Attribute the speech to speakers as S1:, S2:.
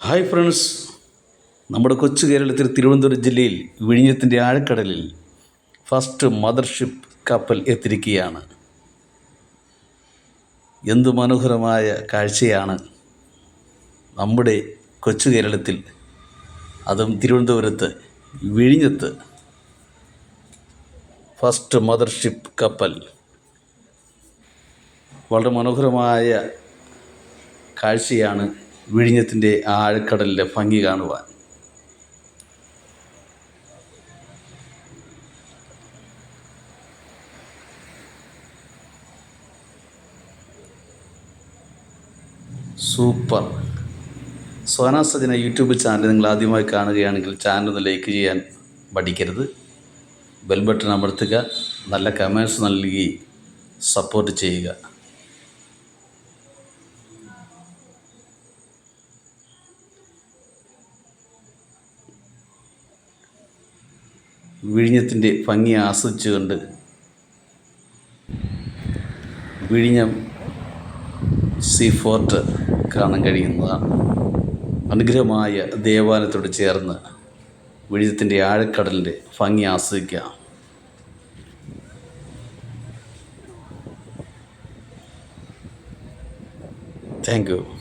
S1: Hi friends. നമ്മുടെ കൊച്ചു കേരളത്തിൽ തിരുവനന്തപുരം ജില്ലയിൽ വിഴിഞ്ഞത്തിന്റെ ആഴക്കടലിൽ ഫസ്റ്റ് മദർഷിപ്പ് കപ്പൽ എത്തിരിക്കുകയാണ് എന്തു മനോഹരമായ കാഴ്ചയാണ് നമ്മുടെ കൊച്ചു കേരളത്തിൽ. അതും തിരുവനന്തപുരത്ത് വിഴിഞ്ഞത്ത് ഫസ്റ്റ് മദർഷിപ്പ് കപ്പൽ വളരെ മനോഹരമായ കാഴ്ചയാണ് വിഴിഞ്ഞത്തിന്റെ ആ ആഴക്കടലിലെ ഭംഗി കാണുവാൻ. Super. Sona Sajana YouTube channel നിങ്ങൾ ആദ്യമായി കാണുകയാണെങ്കിൽ ചാനൽ ഒന്ന് ലൈക്ക് ചെയ്യാൻ പഠിക്കരുത് ബെൽ ബട്ടൺ അമർത്തുക നല്ല കമൻസ് നൽകി സപ്പോർട്ട് ചെയ്യുക. വിഴിഞ്ഞത്തിന്റെ ഭംഗി ആസ്വദിച്ചുകൊണ്ട് വിഴിഞ്ഞം സീ ഫോർട്ട് കാണാൻ കഴിയുന്നതാണ്. അനുഗ്രഹമായ ദേവാലയത്തോട് ചേർന്ന് വിഴിഞ്ഞത്തിന്റെ ആഴക്കടലിന്റെ ഭംഗി ആസ്വദിക്കാം. Thank you